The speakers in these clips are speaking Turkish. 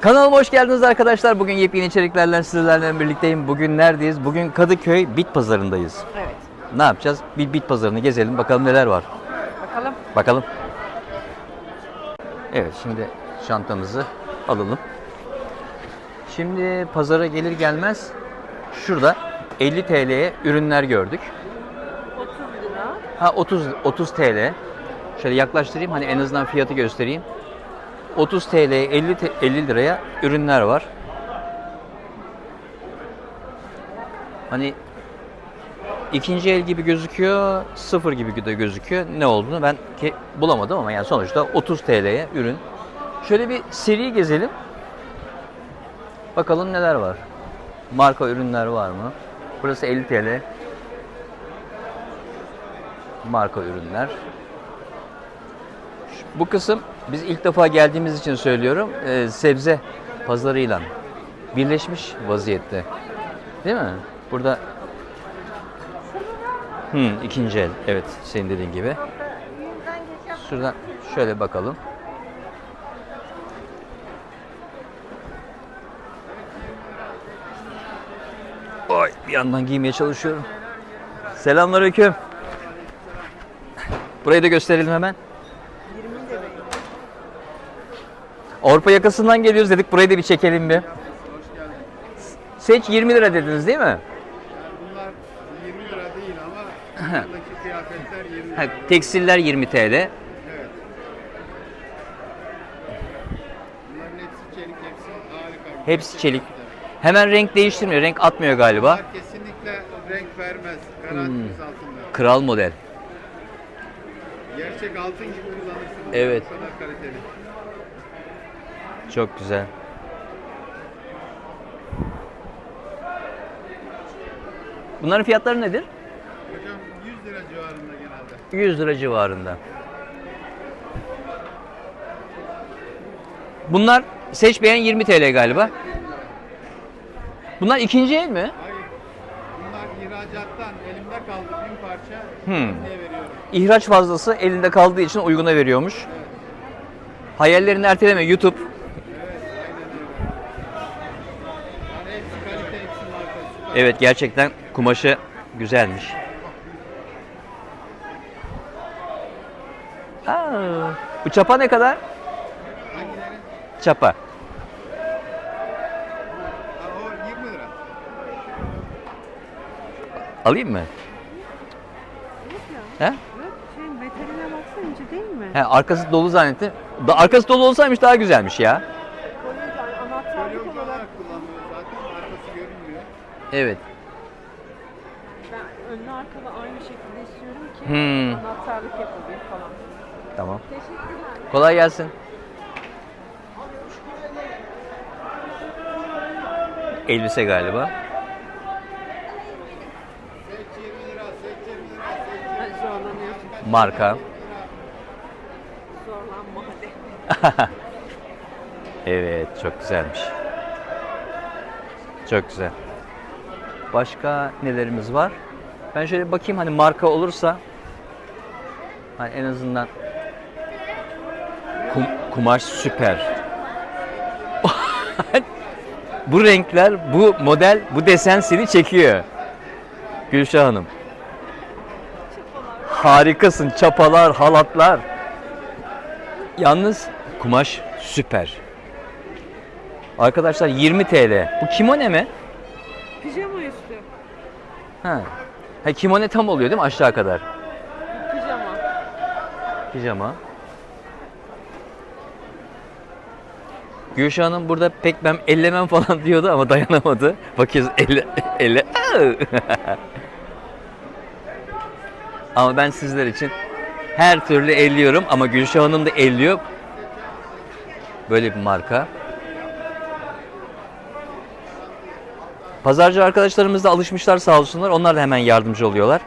Kanalıma hoş geldiniz arkadaşlar. Bugün yepyeni içeriklerle sizlerle birlikteyim. Bugün neredeyiz? Bugün Kadıköy Bit Pazarı'ndayız. Evet. Ne yapacağız? Bir bit pazarını gezelim. Bakalım neler var. Bakalım. Bakalım. Evet şimdi çantamızı alalım. Şimdi pazara gelir gelmez şurada 50 TL'ye ürünler gördük. 30 lira. Ha 30 30 TL. Şöyle yaklaştırayım hani en azından fiyatı göstereyim. 30 TL'ye 50 te- 50 liraya ürünler var. Hani ikinci el gibi gözüküyor, sıfır gibi de gözüküyor. Ne olduğunu ben bulamadım ama yani sonuçta 30 TL'ye ürün. Şöyle bir seri gezelim. Bakalım neler var. Marka ürünler var mı? Burası 50 TL. Marka ürünler. Bu kısım biz ilk defa geldiğimiz için söylüyorum. e, sebze pazarıyla birleşmiş vaziyette. Değil mi? Burada Hmm, ikinci el. Evet, senin dediğin gibi. Şuradan şöyle bakalım. Oy, bir yandan giymeye çalışıyorum. Selamünaleyküm. Burayı da gösterelim hemen. Avrupa yakasından geliyoruz dedik. Burayı da bir çekelim bir. Seç 20 lira dediniz değil mi? Bunlar 20 lira değil ama buradaki kıyafetler 20 Ha, lira. tekstiller 20 TL. Evet. Bunların hepsi çelik, hepsi harika. Hepsi çelik. Hemen renk değiştirmiyor. Renk atmıyor galiba. Bunlar kesinlikle renk vermez. Garantimiz altında. Kral model. Gerçek altın gibi kullanırsınız. Evet. O kadar kaliteli. Çok güzel. Bunların fiyatları nedir? Hocam 100 lira civarında genelde. 100 lira civarında. Bunlar seç beğen 20 TL galiba. Bunlar ikinci el mi? Hayır. Bunlar ihracattan elimde kaldı bin parça. Hmm. veriyorum. İhraç fazlası elinde kaldığı için uyguna veriyormuş. Hayallerini erteleme YouTube. Evet, aynen öyle. Yani hepsi kalite, hepsi marka. süper. Evet gerçekten kumaşı güzelmiş. Aa, bu çapa ne kadar? Çapa. Ha, o 20 lira. Alayım mı? He? Şey? He, arkası dolu zannettim. Da, arkası dolu olsaymış daha güzelmiş ya. Evet. ben önlü arkalı aynı şekilde istiyorum ki Hmm. anahtarlık yapabileyim falan. Tamam. Teşekkürler. Kolay gelsin. Elbise galiba. Seç 20 lira, seç 20 lira, seç 20 lira. Zorlanıyorsun. Marka. Zorlanma hadi. Evet, çok güzelmiş. Çok güzel. Başka nelerimiz var? Ben şöyle bakayım hani marka olursa hani en azından kum- kumaş süper. bu renkler, bu model, bu desen seni çekiyor. Gülşah Hanım. Harikasın. Çapalar, halatlar. Yalnız kumaş süper. Arkadaşlar 20 TL. Bu kimone mi? Ha. Ha kimone tam oluyor değil mi aşağı kadar? Pijama. Pijama. Gülşah Hanım burada pek ben ellemem falan diyordu ama dayanamadı. Bakıyoruz elle, elle. ama ben sizler için her türlü elliyorum ama Gülşah Hanım da elliyor. Böyle bir marka. Pazarcı arkadaşlarımız da alışmışlar sağ olsunlar. Onlar da hemen yardımcı oluyorlar.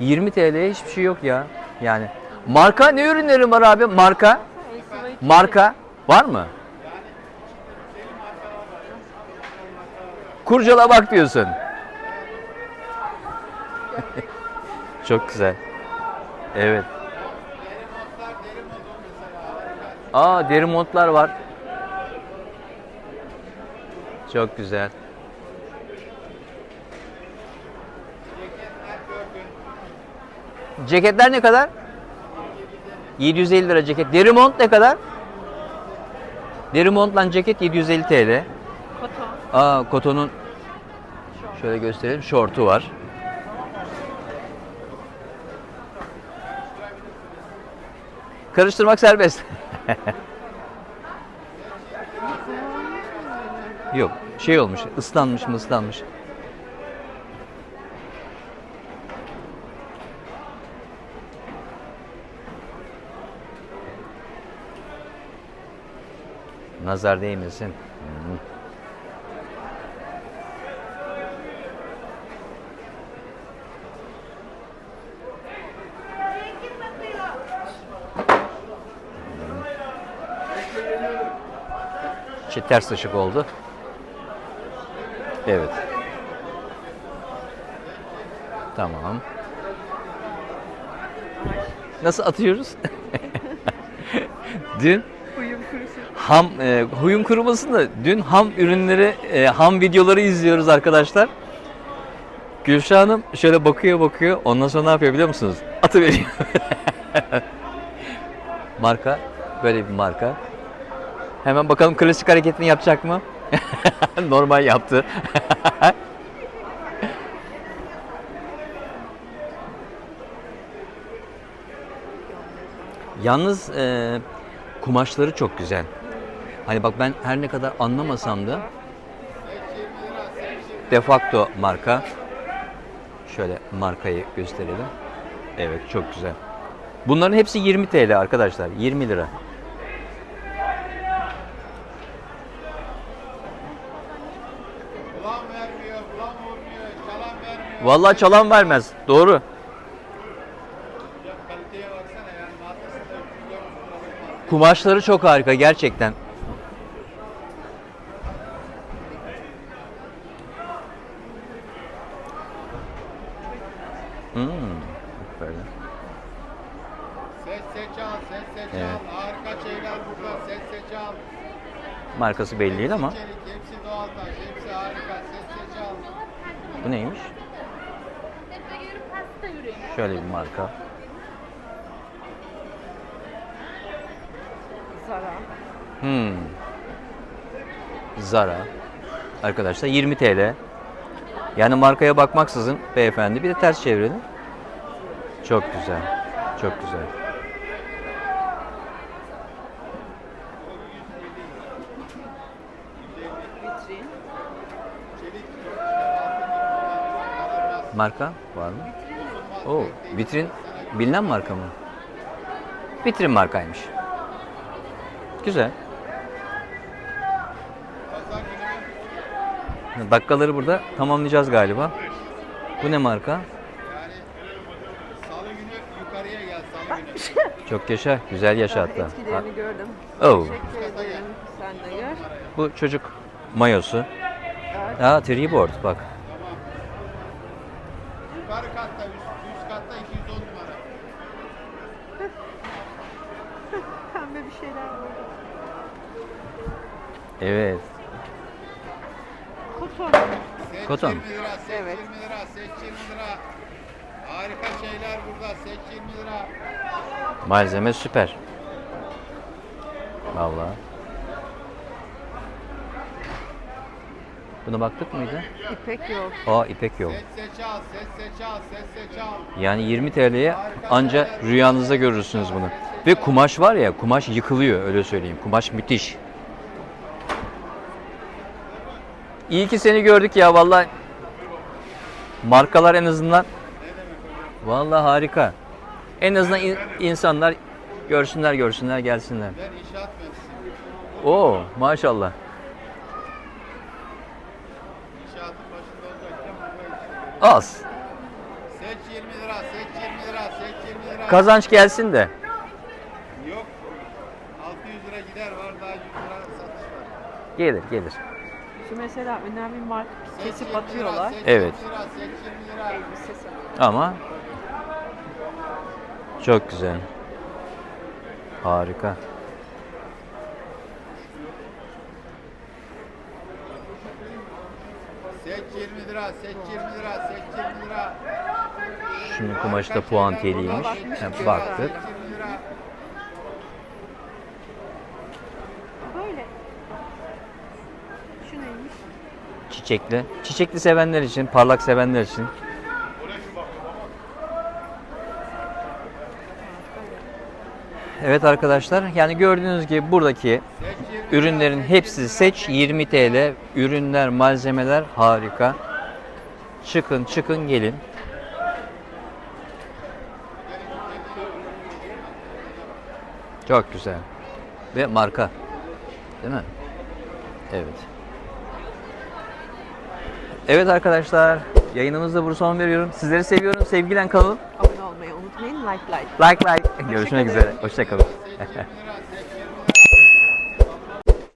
20 TL'ye hiçbir şey yok ya. Yani marka ne ürünlerin var abi? Marka? Marka var mı? Kurcala bak diyorsun. Çok güzel. Evet. Aa deri montlar var. Çok güzel. Ceketler ne kadar? 750 lira ceket. Deri mont ne kadar? Deri montla ceket 750 TL. Koton. Aa kotonun şöyle gösterelim şortu var. Karıştırmak serbest. Yok şey olmuş ıslanmış mı ıslanmış. Nazar değmesin. Hı. Şey ters ışık oldu. Evet. Tamam. Nasıl atıyoruz? Dün Uyum kurusu. ham e, huyum kurumasın da dün ham ürünleri e, ham videoları izliyoruz arkadaşlar. Gülşah Hanım şöyle bakıyor bakıyor ondan sonra ne yapıyor biliyor musunuz? Atı veriyor. marka böyle bir marka. Hemen bakalım klasik hareketini yapacak mı? Normal yaptı. Yalnız e, kumaşları çok güzel. Hani bak ben her ne kadar anlamasam da Defacto marka. Şöyle markayı gösterelim. Evet çok güzel. Bunların hepsi 20 TL arkadaşlar. 20 lira. Vallahi çalan vermez. Doğru. Ya kaliteye baksana yani markasında 300 liralık marka. Kumaşları çok harika gerçekten. Hmm, böyle. Ses seç al, ses seç Evet. al. Harika şeyler burada, ses seç al. Markası belli değil ama. Hepsi doğal taş, hepsi harika. Ses seç al. Bu neymiş? Şöyle bir marka. Zara. Hmm. Zara. Arkadaşlar 20 TL. Yani markaya bakmaksızın beyefendi bir de ters çevirelim. Çok güzel. Çok güzel. Marka var mı? Oo, vitrin bilinen marka mı? Vitrin markaymış. Güzel. Dakikaları burada tamamlayacağız galiba. Bu ne marka? Çok yaşa, güzel yaşa hatta. Ha, etkilerini gördüm. Oh. Teşekkür ederim. Sen de gör. Bu çocuk mayosu. Aa, treeboard bak. Yukarı katta, üst, üst katta 210 numara. Pembe bir şeyler var. Evet. Koton. Seç Koton. 20 lira, seç Evet. 20 lira, seç 20 lira. Harika şeyler burada, seç 20 lira. Malzeme süper. Vallahi. Buna baktık mıydı? İpek yok. Aa ipek al. Yani 20 TL'ye anca rüyanızda görürsünüz bunu. Ve kumaş var ya, kumaş yıkılıyor öyle söyleyeyim. Kumaş müthiş. İyi ki seni gördük ya vallahi. Markalar en azından. Vallahi harika. En azından in- insanlar görsünler görsünler gelsinler. Ben inşaat. Oo maşallah. Az. Seç 20 lira, seç 20 lira, seç 20 lira. Kazanç gelsin de. Yok. 600 lira gider var, daha 100 lira satış var. Gelir gelir. Şu mesela önemli mark Seç kesip 20 lira, atıyorlar. Seç Evet. 20 lira, seç 20 lira. Elbisesi. Ama çok güzel. Harika. Seç 20 lira, seç 20 lira, seç 20 lira. Şunun kumaşı da puantiyeliymiş. Ha, baktık. Seç 20 lira. Böyle. Şu neymiş? Çiçekli. Çiçekli sevenler için, parlak sevenler için. Evet arkadaşlar yani gördüğünüz gibi buradaki Seç 20 ürünlerin hepsi seç 20 TL. Ürünler, malzemeler harika. Çıkın çıkın gelin. Çok güzel. Ve marka. Değil mi? Evet. Evet arkadaşlar, yayınımızda burada son veriyorum. Sizleri seviyorum. Sevgilen kalın. Olmayı unutmayın. Like like. Like like. Görüşmek üzere. Hoşçakalın.